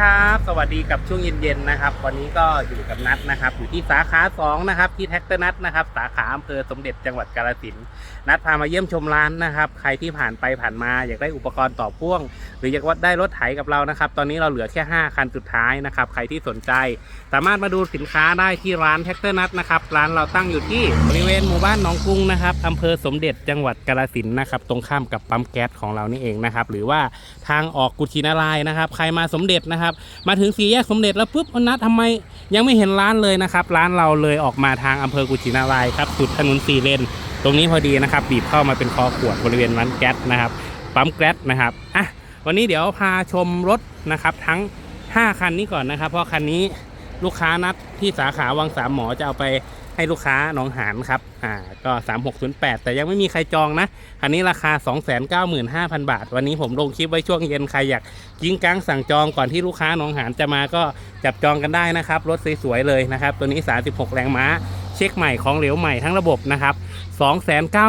ครับ สวัสดีกับช่วงเย็นๆนะครับ วันนี้ก็อยู่กับนัดนะครับ อยู่ที่สาขา2นะครับที่แท็กเตอร์นัดนะครับ สาขาอำเภอสมเด็จจังหวัดกาฬสินธุ์นัดพามาเยี่ยมชมร้านนะครับ ใครที่ผ่านไปผ่านมาอยากได้อุปกรณ์ต่อพ่วง หรืออยากว่าได้รถไถกับเรานะครับ ตอนนี้เราเหลือแค่ 5 คันสุดท้ายนะครับ ใครที่สนใจ สามารถมาดูสินค้าได้ที่ร้านแท็กเตอร์นัดนะครับ ร้านเราตั้งอยู่ที่บริเวณหมู่บ้านหนองกรุงนะครับอำเภอสมเด็จจังหวัดกาฬสินธุ์นะครับ ตรงข้ามกับปั๊มแก๊สของเรานี่เองนะครับ หรือว่าทางออกกุชินารายนะครับ ใครมาสมเด็จนะครับมาถึงสี่แยกสมเด็จแล้วปุ๊บอนัดทำไมยังไม่เห็นร้านเลยนะครับ ร้านเราเลยออกมาทางอำเภอกุชินารายครับสุดถนนสี่เลน ตรงนี้พอดีนะครับ บีบเข้ามาเป็นคอขวดบริเวณร้านแก๊สนะครับ ปั๊มแก๊สนะครับ อะ วันนี้เดี๋ยวพาชมรถนะครับ ทั้ง 5 คันนี้ก่อนนะครับ เพราะคันนี้ลูกค้านัดที่สาขาวังสามหมอจะเอาไป ให้ลูกค้าหนองหานครับอ่าก็3608 แต่ยังไม่มีใครจองนะคันนี้ราคา 295,000 บาท วันนี้ผมลงคลิปไว้ช่วงเย็นใครอยากยิงกังสั่งจองก่อนที่ลูกค้าหนองหานจะมาก็จับจองกันได้นะครับรถสวยๆเลยนะครับ ตัวนี้ 36 แรงม้าเช็คใหม่ของเหลวใหม่ทั้งระบบนะครับ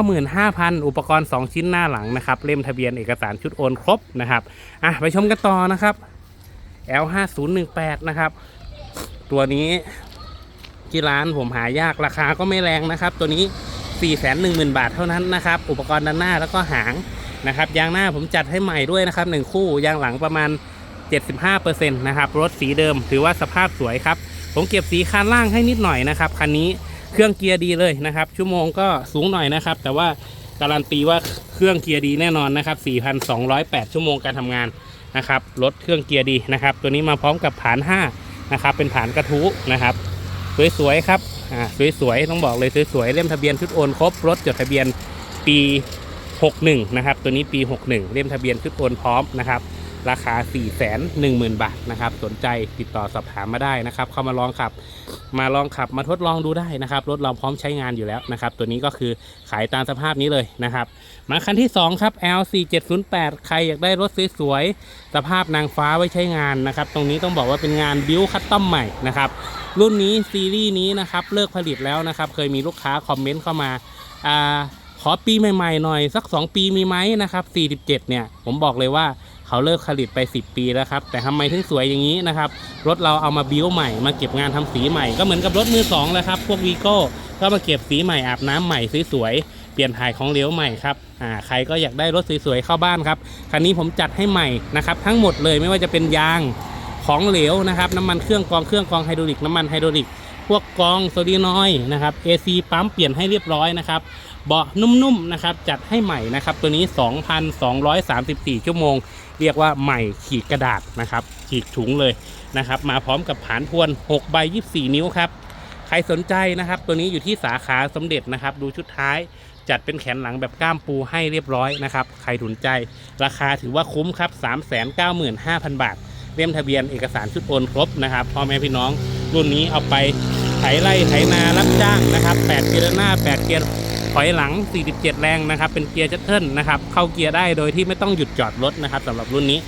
295,000 อุปกรณ์ 2 ชิ้นหน้าหลังนะครับ เล่มทะเบียนเอกสารชุดโอนครบนะครับ อะ ไปชมกันต่อนะครับ L5018 นะครับ ตัวนี้ ที่ร้านผมหายากราคาก็ไม่แรงนะครับ ตัวนี้ 410,000 บาทเท่านั้นนะครับ อุปกรณ์ด้านหน้าแล้วก็หางนะครับยางหน้าผมจัดให้ใหม่ด้วยนะครับ1คู่ยางหลังประมาณ 75%นะครับรถสีเดิมถือว่าสภาพสวยครับ ผมเก็บสีคันล่างให้นิดหน่อยนะครับคันนี้เครื่องเกียร์ดีเลยนะครับ ชั่วโมงก็สูงหน่อยนะครับ แต่ว่าการันตีว่าเครื่องเกียร์ดีแน่นอนนะครับ 4,208 ชั่วโมงการทำงานนะครับรถเครื่องเกียร์ดีนะครับ ตัวนี้มาพร้อมกับฐาน 5 นะครับ เป็นฐานกระทู้นะครับ สวยๆครับอ่าสวยๆต้องบอกเลยสวยๆเล่มทะเบียนชุดโอนครบรถจดทะเบียนปี 61 นะครับ ตัวนี้ปี 61 เล่มทะเบียนชุดโอนพร้อมนะครับ ราคา 4 1 0 0 0 0 บาทนะครับ สนใจติดต่อสอบถามมาได้นะครับ เข้ามาลองขับ มาลองขับมาทดลองดูได้นะครับ รถเราพร้อมใช้งานอยู่แล้วนะครับ ตัวนี้ก็คือขายตามสภาพนี้เลยนะครับ มาคันที่ 2 ครับ L4708 ใครอยากได้รถสวยๆ สภาพนางฟ้าไว้ใช้งานนะครับ ตรงนี้ต้องบอกว่าเป็นงานบิวคัตตอมใหม่นะครับ รุ่นนี้ซีรีส์นี้นะครับเลิกผลิตแล้วนะครับ เคยมีลูกค้าคอมเมนต์เข้ามาอ่าขอปีใหม่ๆหน่อยสัก 2 ปีมีไหมนะครับ47เนี่ยผมบอกเลยว่า เขาเลิกผลิตไป 10 ปีแล้วครับ แต่ทำไมถึงสวยอย่างนี้นะครับ รถเราเอามาบิวใหม่ มาเก็บงานทำสีใหม่ ก็เหมือนกับรถมือสองแล้วครับ พวกวีโก้ก็มาเก็บสีใหม่อาบน้ำใหม่สวยๆ เปลี่ยนถ่ายของเหลวใหม่ครับ อ่า ใครก็อยากได้รถสวยๆเข้าบ้านครับ คันนี้ผมจัดให้ใหม่นะครับ ทั้งหมดเลยไม่ว่าจะเป็นยางของเหลวนะครับ น้ำมันเครื่องกองเครื่องกองไฮดรอลิก น้ำมันไฮดรอลิก พวกกองโซดีนอยด์นะครับ AC ปั๊มเปลี่ยนให้เรียบร้อยนะครับเบาะนุ่มๆนะครับจัดให้ใหม่นะครับตัวนี้ 2,234 ชั่วโมง เรียกว่าใหม่ขีดกระดาษนะครับขีดถุงเลยนะครับ มาพร้อมกับผานพวน6ใบ24 นิ้วครับใครสนใจนะครับ ตัวนี้อยู่ที่สาขาสมเด็จนะครับ ดูชุดท้ายจัดเป็นแขนหลังแบบก้ามปูให้เรียบร้อยนะครับ ใครสนใจ ราคาถือว่าคุ้มครับ 395,000 บาทเล่มทะเบียนเอกสารชุดโอนครบนะครับพ่อแม่พี่น้องรุ่นนี้เอาไปไถไร่ไถนารับจ้างนะครับ 8 เกียร์หน้า 8 เกียร์ ถอยหลัง 47 แรงนะครับ เป็นเกียร์จัตเทิลนะครับ เข้าเกียร์ได้โดยที่ไม่ต้องหยุดจอดรถนะครับสำหรับรุ่นนี้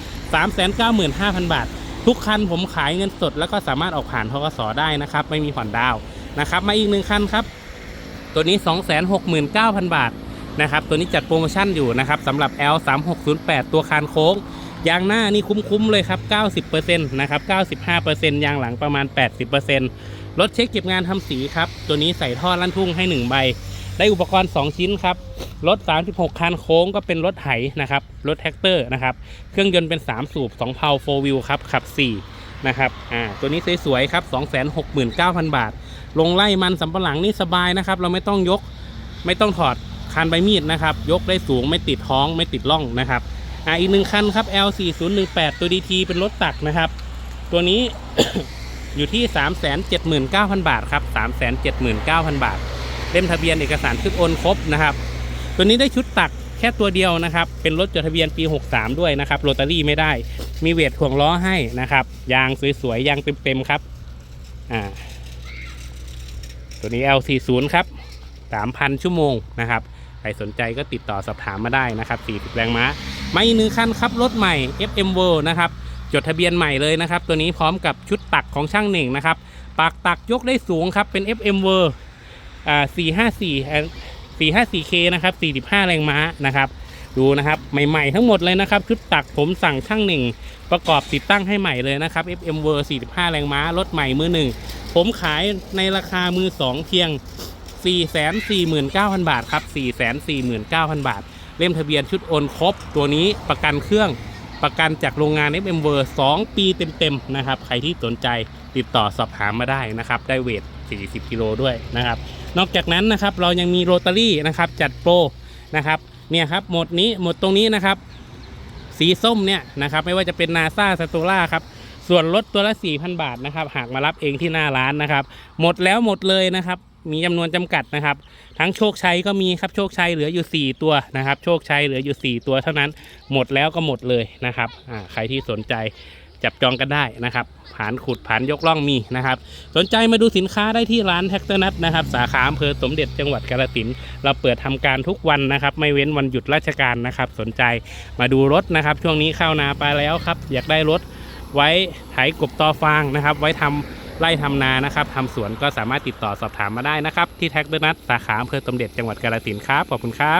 395,000 บาท ทุกคันผมขายเงินสด แล้วก็สามารถออกผ่านทกสได้นะครับ ไม่มีผ่อนดาวน์นะครับ มาอีกหนึ่งคันครับ ตัวนี้ 269,000 บาทนะครับตัวนี้จัดโปรโมชั่นอยู่นะครับสำหรับ L3608 ตัวคานโค้ง ยางหน้านี่คุ้มๆเลยครับ 90%นะครับ 95%ยางหลังประมาณ 80%รถเช็คเก็บงานทำสีครับ ตัวนี้ใส่ท่อลั่นทุ่งให้ 1 ใบ ได้อุปกรณ์ 2 ชิ้นครับ รถ 36 คันโค้งก็เป็นรถไถนะครับ รถแท็กเตอร์นะครับ เครื่องยนต์เป็น 3 สูบ 2 เพา4 wheel ครับ ขับ 4 นะครับ อ่า ตัวนี้สวยๆครับ 269,000 บาท ลงไล่มันสำปะหลังนี่สบายนะครับ เราไม่ต้องยก ไม่ต้องถอดคานใบมีดนะครับ ยกได้สูงไม่ติดท้องไม่ติดร่องนะครับ อ่า อีกหนึ่งคันครับ L4018 ตัว DT เป็นรถตักนะครับ ตัวนี้อยู่ที่ 379,000 บาทครับ 379,000 บาท เล่มทะเบียนเอกสารชุดโอนครบนะครับ ตัวนี้ได้ชุดตักแค่ตัวเดียวนะครับ เป็นรถจดทะเบียนปี 63 ด้วยนะครับโรตารี่ไม่ได้ มีเวทถ่วงล้อให้นะครับ ยางสวยๆ ยางเต็มๆครับ อ่า ตัวนี้ L40 ครับ 3,000 ชั่วโมงนะครับใครสนใจก็ติดต่อสอบถามมาได้นะครับ40แรงม้า ไมาอีกหนึ่งคันครับรถใหม่ FM World นะครับ จดทะเบียนใหม่เลยนะครับ ตัวนี้พร้อมกับชุดตักของช่างเหน่งนะครับ ปากตักยกได้สูงครับ เป็น FM World อ่า454 454K นะครับ45 แรงม้านะครับ ดูนะครับ ใหม่ๆทั้งหมดเลยนะครับ ชุดตักผมสั่งช่างหนึ่ง ประกอบติดตั้งให้ใหม่เลยนะครับ FM v e r 45 แรงม้ารถใหม่มือหนึ่ง ผมขายในราคามือ2เพียง 449,000 บาทครับ 449,000 บาท เล่มทะเบียนชุดโอนครบ ตัวนี้ประกันเครื่องประกันจากโรงงาน FM v e r 2ปีเต็มๆนะครับ ใครที่สนใจติดต่อสอบถามมาได้นะครับ ได้เวท 40 กิโลด้วยนะครับ นอกจากนั้นนะครับเรายังมีโรตารี่นะครับจัดโปรนะครับเนี่ยครับหมดนี้หมดตรงนี้นะครับ สีส้มเนี่ยนะครับไม่ว่าจะเป็นนาซาสตูล่าครับส่วนลดตัวละ 4,000 บาทนะครับหากมารับเองที่หน้าร้านนะครับ หมดแล้วหมดเลยนะครับ มีจำนวนจำกัดนะครับ ทั้งโชคชัยก็มีครับโชคชัยเหลืออยู่ 4 ตัวนะครับ โชคชัยเหลืออยู่ 4 ตัวเท่านั้นหมดแล้วก็หมดเลยนะครับใครที่สนใจ จับจองกันได้นะครับผ่านขุดผ่านยกล่องมีนะครับ สนใจมาดูสินค้าได้ที่ร้านแท็กเตอร์นัทนะครับ สาขาอำเภอสมเด็จจังหวัดกาฬสินธุ์เราเปิดทำการทุกวันนะครับ ไม่เว้นวันหยุดราชการนะครับ สนใจมาดูรถนะครับ ช่วงนี้เข้านาไปแล้วครับ อยากได้รถไว้ไถกบตอฟางนะครับ ไว้ทำไร่ทำนานะครับทำสวนก็สามารถติดต่อสอบถามมาได้นะครับ ที่แท็กเตอร์นัทสาขาอำเภอสมเด็จจังหวัดกาฬสินธุ์ครับขอบคุณครับ